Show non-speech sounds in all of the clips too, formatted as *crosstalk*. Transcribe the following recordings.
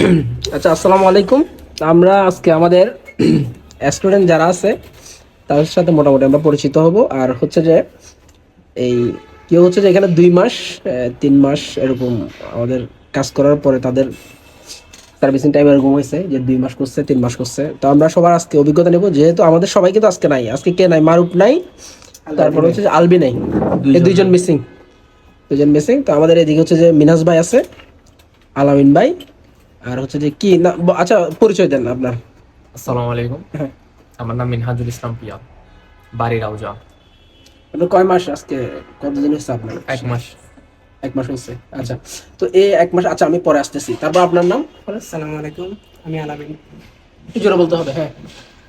*clears throat* আচ্ছা আসসালামু আলাইকুম। আমরা আজকে আমাদের *clears throat* স্টুডেন্ট যারা আছে তাদের সাথে মোটামুটি আমরা পরিচিত হব। আর হচ্ছে যে এই কেউ হচ্ছে যে এখানে দুই মাস তিন মাস এরকম আমাদের কাজ করার পরে তাদের সার্ভিসিং টাইম এরকম হয়েছে যে দুই মাস করছে তিন মাস করছে। তো আমরা সবার আজকে অভিজ্ঞতা নেব যেহেতু আমাদের সবাইকে তো আজকে নাই। আজকে কে নাই? মারুফ নাই তারপর হচ্ছে যে আলবি নাই। দুইজন মিসিং দুজন মিসিং তো আমাদের এদিকে হচ্ছে যে মিনাজ ভাই আছে আলামিন ভাই। আর হচ্ছে যে কি না আচ্ছা পরিচয় দেন আপনার। আসসালামু আলাইকুম। হ্যাঁ। আমার নাম মিনহাজুল ইসলাম পিয়া বাড়ি রাউজা। আপনার কয় মাস আজকে কতদিন হচ্ছে আপনার? এক মাস। এক মাস হয়েছে আচ্ছা। তো এই এক মাস আচ্ছা আমি পরে আসতেছি। তারপর আপনার নাম? আসসালামু আলাইকুম আমি আলামিন। কি জোরে বলতে হবে হ্যাঁ।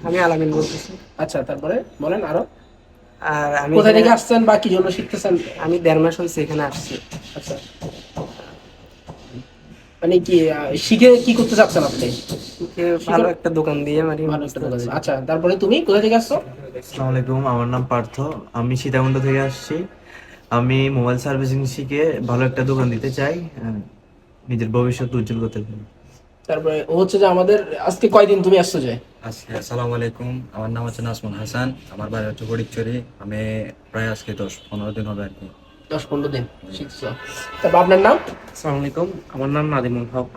আমি আলামিন বলতেছি। আচ্ছা তারপরে বলেন আরও। আর আমি কোথায় থেকে আসছেন বা কি জন্য শিখতেছেন? আমি দেড় মাস হয়েছে এখানে আসছি। আচ্ছা। মানে কি শিখে কি করতে চাচ্ছেন আপনি? ভালো একটা দোকান দিয়ে মানে ভালো একটা দোকান আচ্ছা তারপরে তুমি কোথা থেকে আসছো? আসসালামু আলাইকুম আমার নাম পার্থ। আমি সীতাকুণ্ড থেকে আসছি। আমি মোবাইল সার্ভিসিং শিখে ভালো একটা দোকান দিতে চাই নিজের ভবিষ্যৎ উজ্জ্বল করতে চাই। তারপরে ও হচ্ছে যে আমাদের আজকে কয়দিন তুমি আসছো যে? আজকে আসসালামু আলাইকুম আমার নাম হচ্ছে নাজমুল হাসান আমার বাড়ি হচ্ছে ফটিকচুরি আমি প্রায় আজকে দশ পনেরো দিন হবে আর কি। দশ পনেরো দিন শিখছো। তারপর আপনার নাম? আসসালামু আলাইকুম আমার নাম নাদিমুল হক।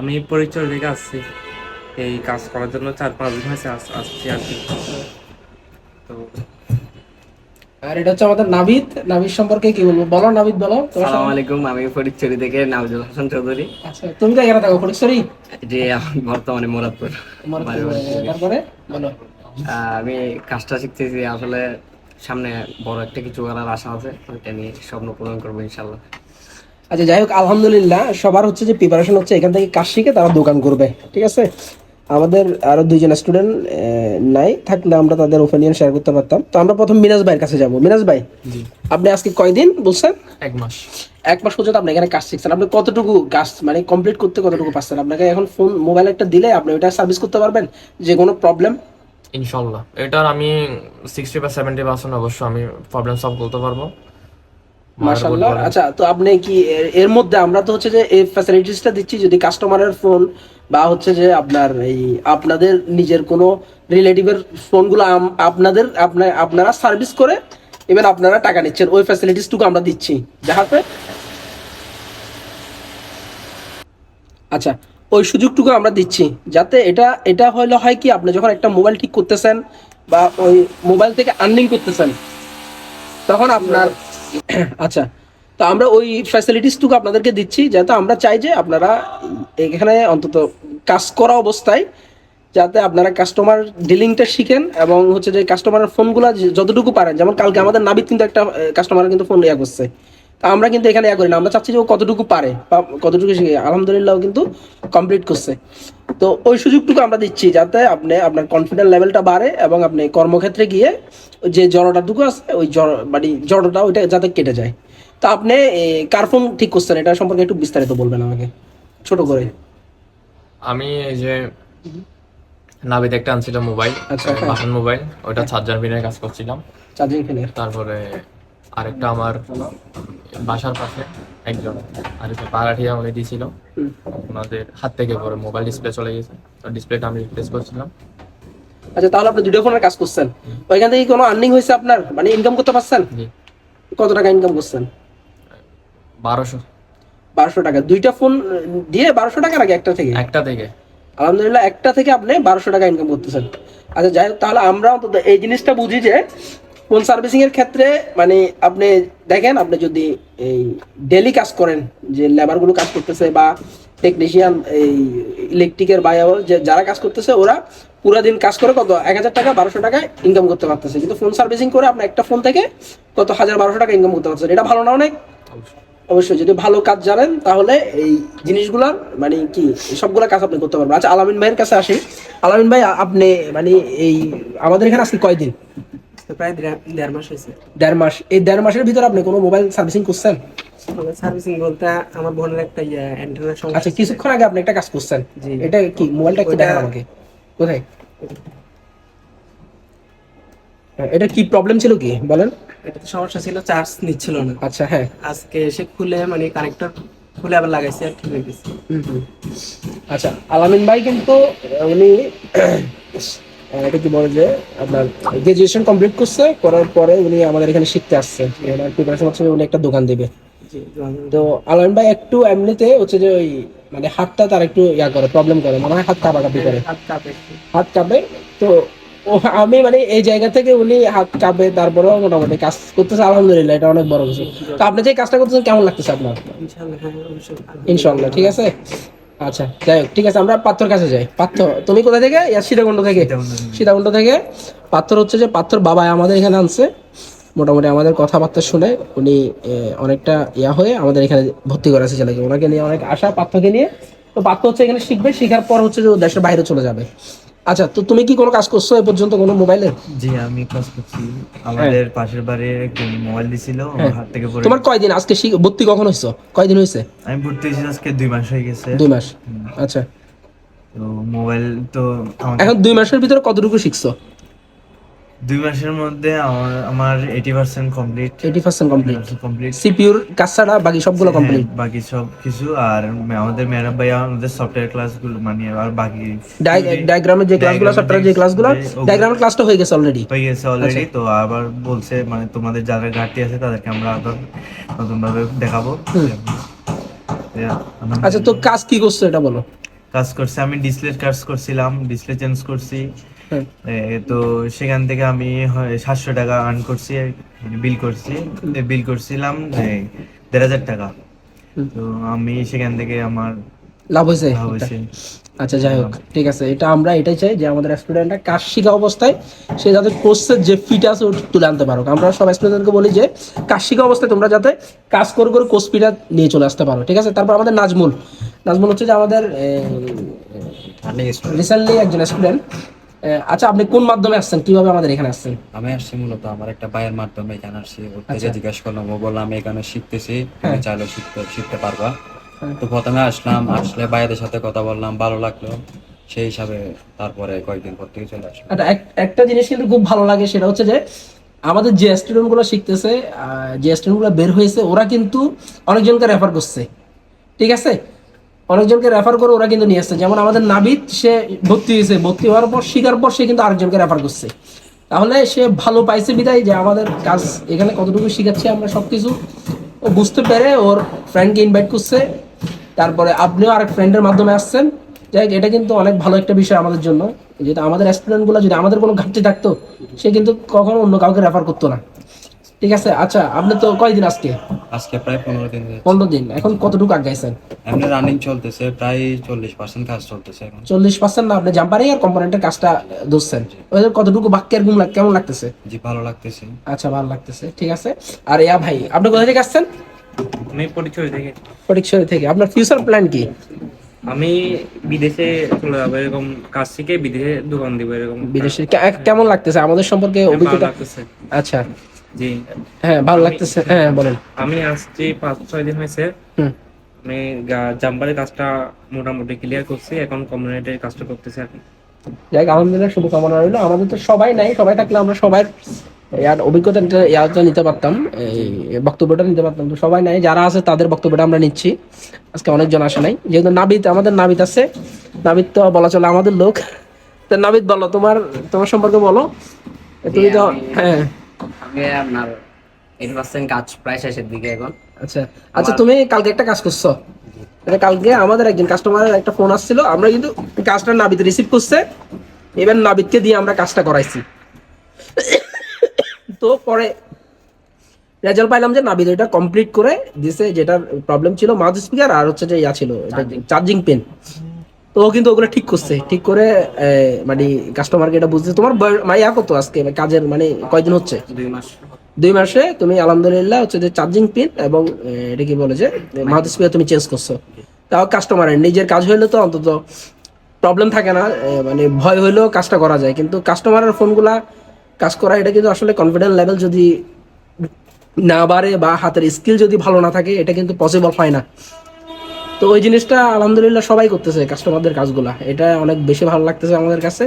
আমি পরিচয় থেকে আসছি। এই কাজ করার জন্য চার পাঁচ দিন হয়েছে আসছি আর কি। তো আর এটা হচ্ছে আমাদের নাবিদ। নাবিদ সম্পর্কে কি বলব? বলো নাবিদ বলো। আলাইকুম আমি ফরিদচুরি থেকে নাওজুল হাসান চৌধুরী। আচ্ছা তুমি তো এখানে থাকো ফটিকছড়ি যে বর্তমানে মোরাদপুর। তারপরে? বলো। আমি কাজটা শিখতেছি আসলে সামনে বড় একটা কিছু করার আশা আছে ওইটা নিয়ে স্বপ্ন পূরণ করব ইনশাল্লাহ। আচ্ছা যাই হোক আলহামদুলিল্লাহ সবার হচ্ছে যে প্রিপারেশন হচ্ছে এখান থেকে কাজ শিখে তারা দোকান করবে ঠিক আছে? আমাদের আরও দুইজন স্টুডেন্ট নাই থাকলে আমরা তাদের ওপিনিয়ন শেয়ার করতে পারতাম। তো আমরা প্রথম মিনাজ ভাইয়ের কাছে যাব। মিনাজ ভাই আপনি আজকে কয়দিন বলছেন? এক মাস। এক মাস পর্যন্ত আপনি এখানে কাজ শিখছেন। আপনি কতটুকু কাজ মানে কমপ্লিট করতে কতটুকু পারছেন? আপনাকে এখন ফোন মোবাইল একটা দিলে আপনি ওইটা সার্ভিস করতে পারবেন? যে কোনো প্রবলেম ইনশাল্লাহ এটার আমি সিক্সটি বা সেভেন্টি পার্সেন্ট অবশ্য আমি প্রবলেম সলভ করতে পারব। মাশাআল্লাহ। আচ্ছা তো আপনি কি এর- মধ্যে আমরা তো হচ্ছে যে এই ফ্যাসিলিটিসটা দিচ্ছি যদি কাস্টমারের ফোন বা হচ্ছে যে আপনার এই আপনাদের নিজের কোনো রিলেটিভের ফোনগুলো আপনাদের আপনার আপনারা সার্ভিস করে এবার আপনারা টাকা নিচ্ছেন। ওই ফ্যাসিলিটিসটুকু আমরা দিচ্ছি। দেখাতে আচ্ছা ওই সুযোগটুকু আমরা দিচ্ছি। যাতে এটা এটা হলো হয় কি, আপনি যখন একটা মোবাইল ঠিক করতেছেন বা ওই মোবাইল থেকে আর্নিং করতেছেন, তখন আপনার *clears throat* আচ্ছা তো আমরা ওই ফ্যাসিলিটিসটুকু আপনাদেরকে দিচ্ছি, যাতে আমরা চাই যে আপনারা এখানে অন্তত কাজ করা অবস্থায় যাতে আপনারা কাস্টমার ডিলিংটা শিখেন এবং হচ্ছে যে কাস্টমারের ফোনগুলো যতটুকু পারেন। যেমন কালকে আমাদের নাবিদ কিন্তু একটা কাস্টমার কিন্তু ফোন ইয়া করছে আমরা কিন্তু এখানে ইয়া করি না আমরা চাচ্ছি যে ও কতটুকু পারে বা কতটুকু শিখে আলহামদুলিল্লাহ কিন্তু কমপ্লিট করছে। তো ওই সুযোগটুকু আমরা দিচ্ছি যাতে আপনি আপনার কনফিডেন্ট লেভেলটা বাড়ে এবং আপনি কর্মক্ষেত্রে গিয়ে যে জড়টাটুকু আছে ওই জড় মানে জড়টা ওইটা যাতে কেটে যায়। তো আপনি এ, কার ফোন ঠিক করছেন? এটা সম্পর্কে একটু বিস্তারিত বলবেন আমাকে ছোট করে। আমি এই যে নাবিদ একটা আনছিলাম মোবাইল আচ্ছা, হ্যাঁ। বাটন মোবাইল ওটা চার্জার বিনের কাজ করছিলাম। চার্জিং ফ্যানের। তারপরে আরেকটা আমার বাসার পাশে একজন আরেকটা পাড়াঠিয়া উনি দিয়েছিল। ওনাদের হাত থেকে পরে মোবাইল ডিসপ্লে চলে গেছে। তো ডিসপ্লেটা আমি রিপ্লেস করছিলাম। আচ্ছা তাহলে আপনি দুটো ফোনের কাজ করছেন। ওইখান থেকে কি কোনো আর্নিং হয়েছে আপনার? মানে ইনকাম করতে পারছেন? জি। কত টাকা ইনকাম করছেন? বারোশো। বারোশো টাকা। দুইটা ফোন দিয়ে বারোশো টাকা নাকি একটা থেকে? একটা থেকে। আলহামদুলিল্লাহ একটা থেকে আপনি বারোশো টাকা ইনকাম করতেছেন। আচ্ছা যাই হোক তাহলে আমরা অন্তত এই জিনিসটা বুঝি যে ফোন সার্ভিসিং এর ক্ষেত্রে মানে আপনি দেখেন আপনি যদি এই ডেলি কাজ করেন যে লেবারগুলো কাজ করতেছে বা টেকনিশিয়ান এই ইলেকট্রিকের বা যে যারা কাজ করতেছে ওরা পুরা দিন কাজ করে কত? এক হাজার টাকা বারোশো টাকা ইনকাম করতে পারতেছে। কিন্তু ফোন সার্ভিসিং করে আপনি একটা ফোন থেকে কত? হাজার বারোশো টাকা ইনকাম করতে পারতেছেন। এটা ভালো না অনেক? অবশ্যই। যদি ভালো কাজ জানেন তাহলে এই জিনিসগুলার মানে কি সবগুলা কাজ আপনি করতে পারবেন। আচ্ছা আলামিন ভাইয়ের কাছে আসি। আলামিন ভাই আপনি মানে এই আমাদের এখানে আজকে কয়দিন? প্রায় দেড়- মাস হয়েছে। দেড় মাস। এই দেড় মাসের ভিতরে আপনি কোনো মোবাইল সার্ভিসিং করছেন? সার্ভিসিং বলতে আমার বোনের একটা ইয়ে অ্যান্টেনার সমস্যা আচ্ছা কিছুক্ষণ আগে আপনি একটা কাজ করছেন। এটা কি? মোবাইলটা ওইটা- দেখান আমাকে। কোথায়? হ্যাঁ, এটা কি প্রবলেম ছিল কি? বলেন। এটাতে সমস্যা ছিল চার্জ নিচ্ছিল না। আচ্ছা হ্যাঁ। আজকে এসে খুলে মানে কানেক্টর খুলে আবার লাগাইছি আর ঠিক হয়ে গেছে। আচ্ছা আলামিন ভাই কিন্তু উনি এটা কি বলে যে আপনার গ্রাজুয়েশন কমপ্লিট করছে করার পরে উনি আমাদের এখানে শিখতে আসছে। ওনার প্রিপারেশন হচ্ছে উনি একটা দোকান দিবে। তো ভাই একটু এমনিতে হচ্ছে যে ওই মানে হাতটা তার একটু ইয়া করে প্রবলেম করে মনে হয় হাত কাঁপাকাঁপি করে। হাত কাঁপে। তো ও আমি মানে এই জায়গা থেকে উনি হাত কাঁপে তারপরেও মোটামুটি কাজ করতেছে আলহামদুলিল্লাহ এটা অনেক বড় কিছু। তো আপনি যে কাজটা করতেছেন কেমন লাগতেছে আপনার? ইনশাআল্লাহ হ্যাঁ ইনশাল্লাহ ঠিক আছে? আচ্ছা যাই হোক ঠিক আছে আমরা পাথর কাছে যাই। পাথর তুমি কোথা থেকে? ইয়া সীতাকুণ্ড থেকে। সীতাকুণ্ড থেকে। পাত্র হচ্ছে যে পাথর বাবা আমাদের এখানে আনছে। মোটামুটি আমাদের কথাবার্তা শুনে উনি অনেকটা ইয়া হয়ে আমাদের এখানে ভর্তি করেছে ছেলেকে। ওনাকে নিয়ে অনেক আশা পাত্রকে নিয়ে। তো পাত্র হচ্ছে এখানে শিখবে শেখার পর হচ্ছে যে দেশের বাইরে চলে যাবে। আচ্ছা তো তুমি কি কোনো কাজ করছ এ পর্যন্ত কোনো মোবাইলে জি আমি কাজ করছি। আমাদের পাশের বাড়ির একজন মোবাইল দিছিল হাত থেকে পড়ে তোমার কয়দিন? আজকে ভর্তি কখন হইছো কয়দিন হইছে আমি ভর্তি হইছি আজকে দুই মাস হয়ে গেছে। দুই মাস। আচ্ছা। তো মোবাইল তো এখন দুই মাসের ভিতরে কতটুকু শিখছো? দুই মাসের মধ্যে আমার complete eighty percent complete complete কাজ ছাড়া বাকি সবগুলো কমপ্লিট বাকি সব কিছু আর আমাদের ভাইয়া আমাদের সফটওয়্যার ক্লাসগুলো মানে আর বাকি ডায়াগ্রামের যে ক্লাসগুলো সফটওয়্যার যে ক্লাসগুলো ডায়াগ্রামের ক্লাসটা হয়ে গেছে অলরেডি হয়ে গেছে অলরেডি আচ্ছা। তো আবার বলছে মানে তোমাদের যারা ঘাটতি আছে তাদেরকে আমরা আবার নতুন ভাবে দেখাবো আচ্ছা তো কাজ কি করছ এটা বলো? কাজ করছি আমি ডিসপ্লে কাজ করছিলাম ডিসপ্লে চেঞ্জ করছি। তো সেখান থেকে আমি সাতশো টাকা আর্ন করছি মানে বিল করছি। বিল করছিলাম দেড় হাজার টাকা। তো আমি সেখান থেকে আমার লাভ হয়েছে? আচ্ছা যাই হোক ঠিক আছে। এটা আমরা এটাই চাই যে আমাদের স্টুডেন্টরা কাজ শিখা অবস্থায় সে যাতে কোর্সের যে ফিটা আছে তুলে আনতে পারো আমরা সব স্টুডেন্টকে বলি যে কাজ শিখা অবস্থায় তোমরা যাতে কাজ করে করে কোর্স ফিটা নিয়ে চলে আসতে পারো ঠিক আছে? তারপর আমাদের নাজমুল। নাজমুল হচ্ছে যে আমাদের রিসেন্টলি একজন স্টুডেন্ট আচ্ছা আপনি কোন মাধ্যমে আসছেন? কীভাবে আমাদের এখানে আসছেন? আমি আসছি মূলত আমার একটা ভাইয়ের মাধ্যমে এখানে আসছি। ওর থেকে আচ্ছা। জিজ্ঞেস করলাম ও বললাম আমি এখানে শিখতেছি তুমি হ্যাঁ। চাইলে শিখতে শিখতে পারবা। হ্যাঁ। তো প্রথমে আসলাম আসলে ভাইয়াদের সাথে কথা বললাম ভালো লাগল। সেই হিসাবে তারপরে কয়েকদিন পর থেকে চলে আসলাম। একটা একটা জিনিস কিন্তু খুব ভালো লাগে সেটা হচ্ছে যে আমাদের যে স্টুডেন্টগুলো শিখতেছে যে স্টুডেন্টগুলো বের হয়েছে ওরা কিন্তু অনেকজনকে রেফার করছে। ঠিক আছে? অনেকজনকে রেফার করে ওরা কিন্তু নিয়ে আসছে। যেমন আমাদের নাবিদ, সে ভর্তি হয়েছে। ভর্তি হওয়ার পর শিখার পর সে কিন্তু আরেকজনকে রেফার করছে। তাহলে সে ভালো পাইছে বিদায় যে আমাদের কাজ এখানে কতটুকু শিখাচ্ছে আমরা সবকিছু। ও বুঝতে পেরে ওর ফ্রেন্ডকে ইনভাইট করছে। তারপরে আপনিও আরেক ফ্রেন্ডের মাধ্যমে আসছেন। যাই এটা কিন্তু অনেক ভালো একটা বিষয় আমাদের জন্য। যেটা আমাদের স্টুডেন্টগুলো যদি আমাদের কোনো ঘাটতি থাকতো, সে কিন্তু কখনো অন্য কাউকে রেফার করতো না। ঠিক আছে? আচ্ছা আপনি তো কয়দিন আজকে? আজকে প্রায় পনেরো দিন। পনেরো দিন। এখন কতটুকু আগাইছেন এমনি রানিং চলতেছে প্রায় চল্লিশ পার্সেন্ট কাজ চলতেছে এখন। চল্লিশ পার্সেন্ট না আপনি জাম্পারিং আর কম্পোনেন্টের কাজটা ধরছেন। ওদের কতটুকু বাক্যের গুণ লাগ- কেমন লাগতেছে? জি ভালো লাগতেছে। আচ্ছা ভালো লাগতেছে। ঠিক আছে। আর ইয়া ভাই আপনি কোথা থেকে আসছেন? আমি পরিচয় থেকে। ফটিকশরী থেকে। আপনার ফিউচার প্ল্যান কি? আমি বিদেশে চলে যাব এরকম কাজ শিখে বিদেশে দোকান দিব এরকম। বিদেশে। কেমন লাগতেছে? আমাদের সম্পর্কে অভিজ্ঞতা লাগতেছে। আচ্ছা। জি। হ্যাঁ ভালো লাগতেছে। হ্যাঁ বলেন। আমি আসছি পাঁচ ছয় দিন হয়েছে। আমি জাম্পারের কাজটা মোটামুটি ক্লিয়ার করছি। এখন কমিউনিটির কাজটা করতেছি আর কি। যাই আলহামদুলিল্লাহ শুভকামনা রইল। আমাদের তো সবাই নাই সবাই থাকলে আমরা সবার ইয়ার অভিজ্ঞতা ইয়াটা নিতে পারতাম। এই বক্তব্যটা নিতে পারতাম। তো সবাই নাই যারা আছে তাদের বক্তব্যটা আমরা নিচ্ছি। আজকে অনেকজন আসে নাই। যেহেতু নাবিদ আমাদের নাবিদ আছে। নাবিদ তো বলা চলে আমাদের লোক। তো নাবিদ বলো তোমার তোমার সম্পর্কে বলো। তুমি তো হ্যাঁ। আমি আপনার এইটি পার্সেন্ট কাজ প্রায় শেষের দিকে এখন। আচ্ছা আচ্ছা তুমি কালকে একটা কাজ করছ। এটা কালকে আমাদের একজন কাস্টমারের একটা ফোন আসছিল আমরা কিন্তু কাজটা নাবিদ রিসিভ করছে। এবার নাবিদকে দিয়ে আমরা কাজটা করাইছি। তো পরে রেজাল্ট পাইলাম যে নাবিদ ওইটা কমপ্লিট করে দিছে যেটার প্রবলেম ছিল মাউথ স্পিকার আর হচ্ছে যে ইয়া ছিল চার্জিং পেন তো ও কিন্তু ওগুলো ঠিক করছে। ঠিক করে মানে কাস্টমারকে এটা বুঝতে তোমার বয়- মানে কত আজকে? কাজের মানে কয়দিন হচ্ছে? দুই মাস। দুই মাসে তুমি আলহামদুলিল্লাহ হচ্ছে যে চার্জিং পিন এবং এটা কি বলে যে মাউথ স্পিকার তুমি চেঞ্জ করছ। তাও কাস্টমারের নিজের কাজ হইলে তো অন্তত প্রবলেম থাকে না মানে ভয় হইলেও কাজটা করা যায়। কিন্তু কাস্টমারের ফোনগুলা কাজ করা এটা কিন্তু আসলে কনফিডেন্স লেভেল যদি না বাড়ে বা হাতের স্কিল যদি ভালো না থাকে এটা কিন্তু পসিবল হয় না। তো ওই জিনিসটা আলহামদুলিল্লাহ সবাই করতেছে কাস্টমারদের কাজগুলা। এটা অনেক বেশি ভালো লাগতেছে আমাদের কাছে।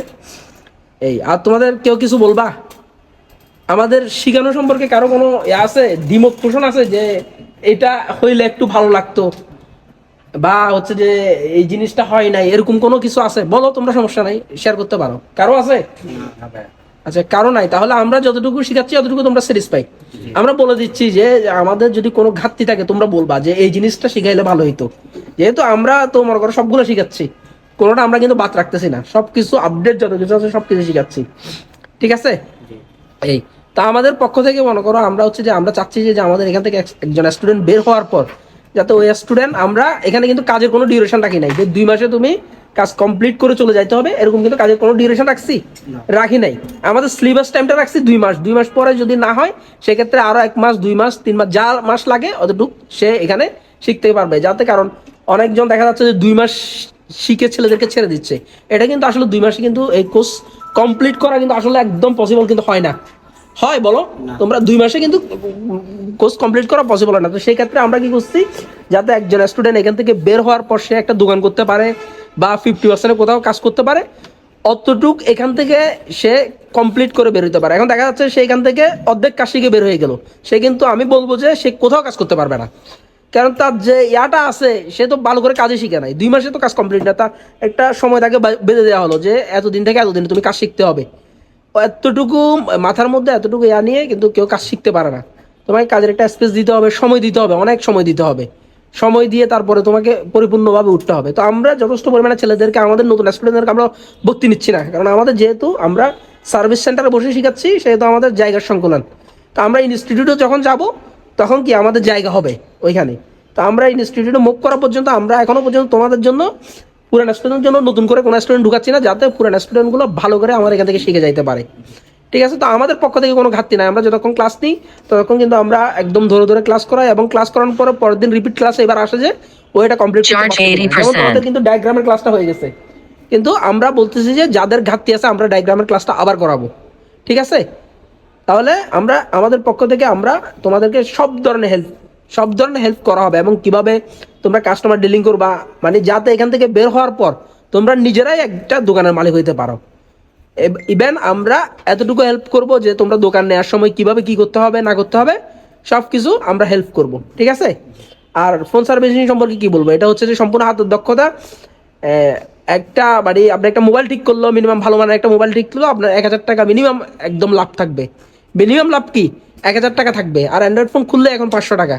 এই, আর তোমাদের কেউ কিছু বলবা? আমাদের শিখানো সম্পর্কে কারও কোনো ইয়ে আছে? দ্বিমত পোষণ আছে যে এটা হইলে একটু ভালো লাগতো? বা হচ্ছে যে এই জিনিসটা হয় নাই, এরকম কোনো কিছু আছে? বলো, তোমরা সমস্যা নাই শেয়ার করতে পারো। কারও আছে? আচ্ছা কারও নাই। তাহলে আমরা যতটুকু শিখাচ্ছি ততটুকু তোমরা স্যাটিসফাই আমরা বলে দিচ্ছি যে আমাদের যদি কোনো ঘাটতি থাকে তোমরা বলবা যে এই জিনিসটা শিখাইলে ভালো হইতো। যেহেতু আমরা তো মনে করো সবগুলো শিখাচ্ছি কোনোটা আমরা কিন্তু বাদ রাখতেছি না। সবকিছু আপডেট যত কিছু আছে সবকিছু শিখাচ্ছি। ঠিক আছে? এই তা আমাদের পক্ষ থেকে মনে করো আমরা হচ্ছে যে আমরা চাচ্ছি যে আমাদের এখান থেকে একজন স্টুডেন্ট বের হওয়ার পর যাতে ওই স্টুডেন্ট আমরা এখানে কিন্তু কাজের কোনো ডিউরেশন রাখি নাই। যে দুই মাসে তুমি কাজ কমপ্লিট করে চলে যাইতে হবে এরকম কিন্তু কাজের কোনো ডিউরেশন রাখছি রাখি নাই। আমাদের সিলেবাস টাইমটা রাখছি দুই মাস। দুই মাস পরে যদি না হয় সেক্ষেত্রে আরও এক মাস দুই মাস তিন মাস যা মাস লাগে অতটুক সে এখানে শিখতে পারবে। যাতে কারণ অনেকজন দেখা যাচ্ছে যে দুই মাস শিখে ছেলেদেরকে ছেড়ে দিচ্ছে। এটা কিন্তু আসলে দুই মাসে কিন্তু এই কোর্স কমপ্লিট করা কিন্তু আসলে একদম পসিবল কিন্তু হয় না। হয় বলো? তোমরা দুই মাসে কিন্তু কোর্স কমপ্লিট করা পসিবল হয় না। তো সেই ক্ষেত্রে আমরা কি করছি যাতে একজন স্টুডেন্ট এখান থেকে বের হওয়ার পর সে একটা দোকান করতে পারে বা ফিফটি পার্সেন্টে কোথাও কাজ করতে পারে, অতটুক এখান থেকে সে কমপ্লিট করে বের হতে পারে। এখন দেখা যাচ্ছে সে এখান থেকে অর্ধেক কাজ শিখে বের হয়ে গেল। সে কিন্তু আমি বলব যে সে কোথাও কাজ করতে পারবে না। কারণ তার যে ইয়াটা আছে, সে তো ভালো করে কাজে শিখে নাই। দুই মাসে তো কাজ কমপ্লিট না। তার একটা সময় তাকে বেঁধে দেওয়া হলো যে, এতদিন থেকে এতদিন তুমি কাজ শিখতে হবে। এতটুকু মাথার মধ্যে এতটুকু ইয়া নিয়ে কিন্তু কেউ কাজ শিখতে পারে না। তোমাকে কাজের একটা স্পেস দিতে হবে, সময় দিতে হবে, অনেক সময় দিতে হবে। সময় দিয়ে তারপরে তোমাকে পরিপূর্ণভাবে উঠতে হবে। তো আমরা যথেষ্ট পরিমাণে ছেলেদেরকে, আমাদের নতুন স্টুডেন্টদেরকে আমরা ভর্তি নিচ্ছি না, কারণ আমাদের যেহেতু আমরা সার্ভিস সেন্টারে বসে শিখাচ্ছি, সেহেতু আমাদের জায়গার সংকলন। তো আমরা ইনস্টিটিউটে যখন যাব, তখন কি আমাদের জায়গা হবে ওইখানে? তো আমরা ইনস্টিটিউটে মুভ করা পর্যন্ত, আমরা এখনও পর্যন্ত তোমাদের জন্য পুরান স্টুডেন্টের জন্য নতুন করে কোনো স্টুডেন্ট ঢুকাচ্ছি না, যাতে পুরান স্টুডেন্টগুলো ভালো করে আমার এখান থেকে শিখে যাইতে পারে। ঠিক আছে? তো আমাদের পক্ষ থেকে কোনো ঘাটতি নাই। আমরা যতক্ষণ ক্লাস নিই ততক্ষণ কিন্তু আমরা একদম ধরে ধরে ক্লাস করাই এবং ক্লাস করানোর পরে পরের দিন রিপিট ক্লাসে এবার আসে যে ওইটা কমপ্লিট Charge 80%. আমাদের কিন্তু ডায়াগ্রামের ক্লাসটা হয়ে গেছে। কিন্তু আমরা বলতেছি যে যাদের ঘাটতি আছে আমরা ডায়াগ্রামের ক্লাসটা আবার করাবো। ঠিক আছে? তাহলে আমরা আমাদের পক্ষ থেকে আমরা তোমাদেরকে সব ধরনের হেল্প সব ধরনের হেল্প করা হবে এবং কীভাবে তোমরা কাস্টমার ডিলিং করবা। মানে যাতে এখান থেকে বের হওয়ার পর তোমরা নিজেরাই একটা দোকানের মালিক হইতে পারো। ইভেন আমরা এতটুকু হেল্প করব যে তোমরা দোকান নেওয়ার সময় কীভাবে কি করতে হবে, না করতে হবে সব কিছু আমরা হেল্প করব, ঠিক আছে? আর ফোন সার্ভিসিং সম্পর্কে কি বলব? এটা হচ্ছে যে সম্পূর্ণ হাতের দক্ষতা। একটা মানে আপনি একটা মোবাইল ঠিক করল মিনিমাম ভালো মানের একটা মোবাইল ঠিক করল আপনার এক হাজার টাকা মিনিমাম একদম লাভ থাকবে। মিনিমাম লাভ কি? এক হাজার টাকা থাকবে। আর অ্যান্ড্রয়েড ফোন খুললে এখন পাঁচশো টাকা,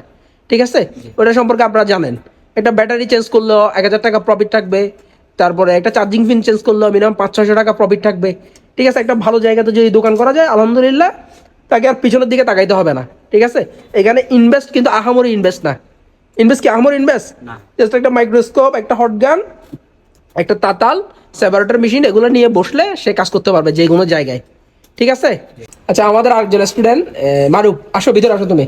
ঠিক আছে? ওটা সম্পর্কে আপনারা জানেন। একটা ব্যাটারি চেঞ্জ করলেও এক হাজার টাকা প্রফিট থাকবে। তারপরে একটা চার্জিং পিন চেঞ্জ করলেও মিনিমাম পাঁচ ছশো টাকা প্রফিট থাকবে। ঠিক আছে একটা ভালো জায়গাতে যদি দোকান করা যায় আলহামদুলিল্লাহ তাকে আর পিছনের দিকে তাকাইতে হবে না। ঠিক আছে? এখানে ইনভেস্ট কিন্তু আহামরি ইনভেস্ট না। ইনভেস্ট কি আহামরি ইনভেস্ট জাস্ট একটা মাইক্রোস্কোপ একটা হট গান একটা তাতাল সেপারেটর মেশিন এগুলো নিয়ে বসলে সে কাজ করতে পারবে যে কোনো জায়গায়। ঠিক আছে? আচ্ছা আমাদের আরেকজন স্টুডেন্ট মারুফ আসো ভিতরে আসো তুমি।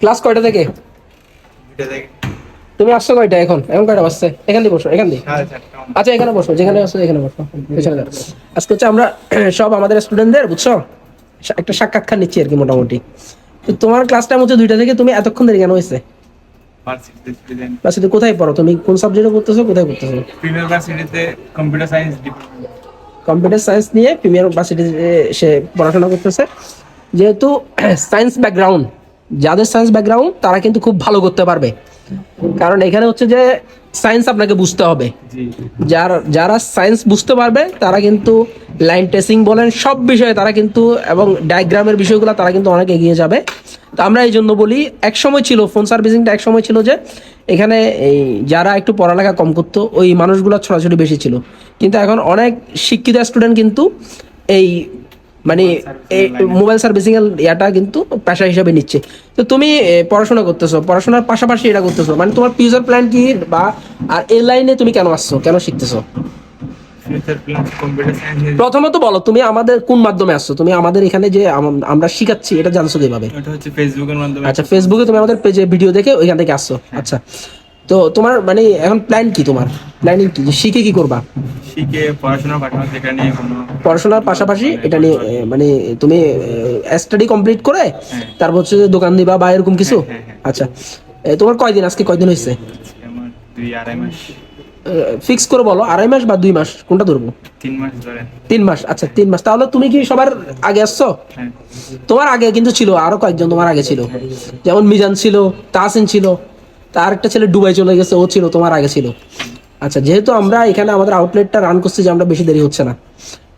ক্লাস কয়টা থেকে। তুমি আসছো কয়টা এখন? এখন কয়টা বাজছে? এখান দিয়ে বসো এখান দিয়ে। আচ্ছা এখানে বসো যেখানে বসো এখানে বসো পেছনে আজকে হচ্ছে আমরা *clears throat* সব আমাদের স্টুডেন্টদের বুঝছ? একটা সাক্ষাৎকার নিচ্ছি আর কি মোটামুটি। তো তোমার ক্লাস টাইম হচ্ছে দুইটা থেকে তুমি এতক্ষণ দেরি কেন হয়েছে? ক্লাসে কোথায় পড়ো? তুমি কোন সাবজেক্টে পড়তেছো কোথায় পড়তেছো? প্রিমিয়ার ভার্সিটিতে কম্পিউটার সায়েন্স কম্পিউটার সায়েন্স নিয়ে প্রিমিয়ার ইউনিভার্সিটিতে সে পড়াশোনা করতেছে। যেহেতু *clears throat* সায়েন্স ব্যাকগ্রাউন্ড যাদের সায়েন্স ব্যাকগ্রাউন্ড তারা কিন্তু খুব ভালো করতে পারবে। কারণ এখানে হচ্ছে যে সায়েন্স আপনাকে বুঝতে হবে। যার যারা সায়েন্স বুঝতে পারবে তারা কিন্তু লাইন টেসিং বলেন সব বিষয়ে তারা কিন্তু এবং ডায়াগ্রামের বিষয়গুলো তারা কিন্তু অনেক এগিয়ে যাবে। তো আমরা এই জন্য বলি এক সময় ছিল ফোন সার্ভিসিংটা এক সময় ছিল যে এখানে এই যারা একটু পড়ালেখা কম করতো ওই মানুষগুলো ছড়াছড়ি বেশি ছিল। কিন্তু এখন অনেক শিক্ষিত স্টুডেন্ট কিন্তু এই মানে মোবাইল সার্ভিসিং এর ইয়াটা কিন্তু পেশা হিসাবে নিচ্ছে। তো তুমি পড়াশোনা করতেছো পড়াশোনার পাশাপাশি এটা করতেছো মানে তোমার ফিউচার প্ল্যান কি বা আর এই লাইনে তুমি কেন আসছো কেন শিখতেছো? প্রথমত বলো তুমি আমাদের কোন মাধ্যমে আসছো? তুমি আমাদের এখানে যে আমরা শিখাচ্ছি এটা জানছো কীভাবে? আচ্ছা ফেসবুকে তুমি আমাদের পেজে ভিডিও দেখে ওইখান থেকে আসছো। আচ্ছা। তো তোমার মানে এখন প্ল্যান কি তোমার? প্ল্যানিং কি? শিখে কি করবা? শিখে পড়াশোনার পাশাপাশি এটা নিয়ে কোনো পড়াশোনার পাশাপাশি এটা নিয়ে মানে তুমি স্টাডি কমপ্লিট করে তারপর হচ্ছে দোকান দিবা বা এরকম কিছু? হ্যাঁ, হ্যাঁ। আচ্ছা। তোমার কয়দিন আজকে কয়দিন হয়েছে ফিক্স করে বলো আড়াই মাস বা দুই মাস? কোনটা ধরবো? তিন মাস ধরে। তিন মাস? আচ্ছা তিন মাস। তাহলে তুমি কি সবার আগে আসছো? হ্যাঁ। তোমার আগে কিন্তু ছিল আরও কয়েকজন তোমার আগে ছিল। যেমন মিজান ছিল তাহসিন ছিল। তার একটা ছেলে দুবাই চলে গেছে, ও ছিল, তোমার আগে ছিল। আচ্ছা যেহেতু আমরা এখানে আমাদের আউটলেটটা রান করছি যে আমরা বেশি দেরি হচ্ছে না,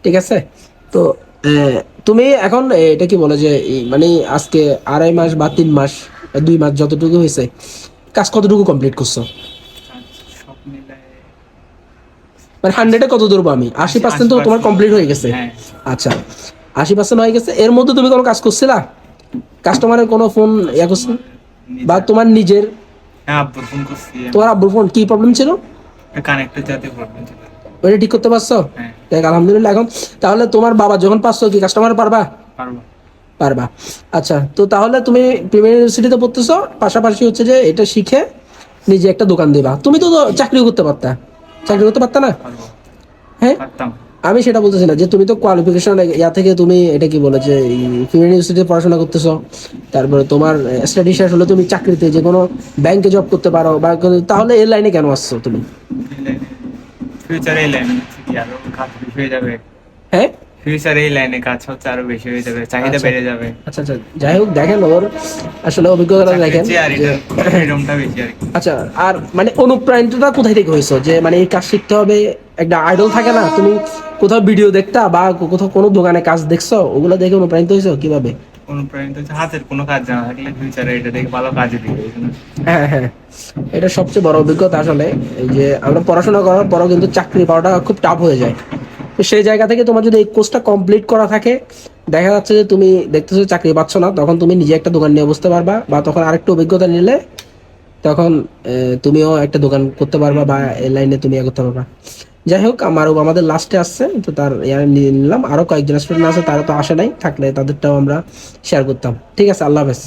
ঠিক আছে? তো তুমি এখন এটা কি বলে যে মানে আজকে আড়াই মাস বা তিন মাস দুই মাস যতটুকু হয়েছে, কাজ কতটুকু কমপ্লিট করছ? মানে হান্ড্রেডে কত ধরবো আমি? আশি পার্সেন্ট তো তোমার কমপ্লিট হয়ে গেছে। আচ্ছা আশি পার্সেন্ট হয়ে গেছে, এর মধ্যে তুমি কোনো কাজ করছিলা? কাস্টমারের কোনো ফোন ইয়া করছিল বা তোমার নিজের হ্যাঁ আব্বুর ফোন করছি তোমার আব্বুর ফোন কি প্রবলেম ছিল? কানেক্টের যাতে প্রবলেম ছিল। ওইটা ঠিক করতে পারছ? হ্যাঁ। দেখ আলহামদুলিল্লাহ এখন তাহলে তোমার বাবা যখন পাচ্ছ কি কাস্টমার পারবা? পারবা। আচ্ছা তো তাহলে তুমি প্রিমিয়ার ইউনিভার্সিটিতে পড়তেছো পাশাপাশি হচ্ছে যে এটা শিখে নিজে একটা দোকান দিবা। তুমি তো চাকরিও করতে পারতা। চাকরি করতে পারতা না? হ্যাঁ? আমি সেটা বলতেছি না যে তুমি তো কোয়ালিফিকেশন ইয়া থেকে তুমি এটা কি বলে যে ফিমেল ইউনিভার্সিটিতে পড়াশোনা করতেছো। তারপরে তোমার স্টাডি শেষ হলে তুমি চাকরিতে যে কোনো ব্যাংকে জব করতে পারো বা তাহলে এই লাইনে কেন আসছো তুমি? ফিউচারে এই লাইনে কি আরও কাজ বেশি যাবে। হ্যাঁ? ফিউচারে এই লাইনে কাজ হচ্ছে আরও বেশি হয়ে যাবে চাহিদা আচ্ছা। বেড়ে যাবে। আচ্ছা আচ্ছা যাই হোক দেখেন ওর আসলে অভিজ্ঞতাটা দেখেন আচ্ছা আর মানে অনুপ্রাণিতটা কোথায় থেকে হয়েছে? যে মানে এই কাজ শিখতে হবে একটা আইডল থাকে না তুমি কোথাও ভিডিও দেখতা বা কোথাও কোনো দোকানে কাজ দেখছ ওগুলো দেখে অনুপ্রাণিত হয়েছো কীভাবে? অনুপ্রাণিত হচ্ছে হাতের কোনো কাজ জানা থাকলে ফিউচারে এটা দেখে ভালো কাজে দিবে হ্যাঁ হ্যাঁ। এটা সবচেয়ে বড় অভিজ্ঞতা আসলে এই যে আমরা পড়াশোনা করার পরও কিন্তু চাকরি পাওয়াটা খুব টাফ হয়ে যায়। তো সেই জায়গা থেকে তোমার যদি এই কোর্সটা কমপ্লিট করা থাকে, দেখা যাচ্ছে যে তুমি দেখতেছো চাকরি পাচ্ছ না, তখন তুমি নিজে একটা দোকান নিয়ে বসতে পারবা বা তখন আরেকটু অভিজ্ঞতা নিলে তখন তুমিও একটা দোকান করতে পারবা বা এই লাইনে তুমি এগোতে পারবা। যাই হোক, আমার আমাদের লাস্টে আসছে, তো তার ইয়ার নিয়ে নিলাম। আরও কয়েকজন স্টুডেন্ট আছে, তারা তো আসে নাই, থাকলে তাদেরটাও আমরা শেয়ার করতাম। ঠিক আছে, আল্লাহ হাফেজ।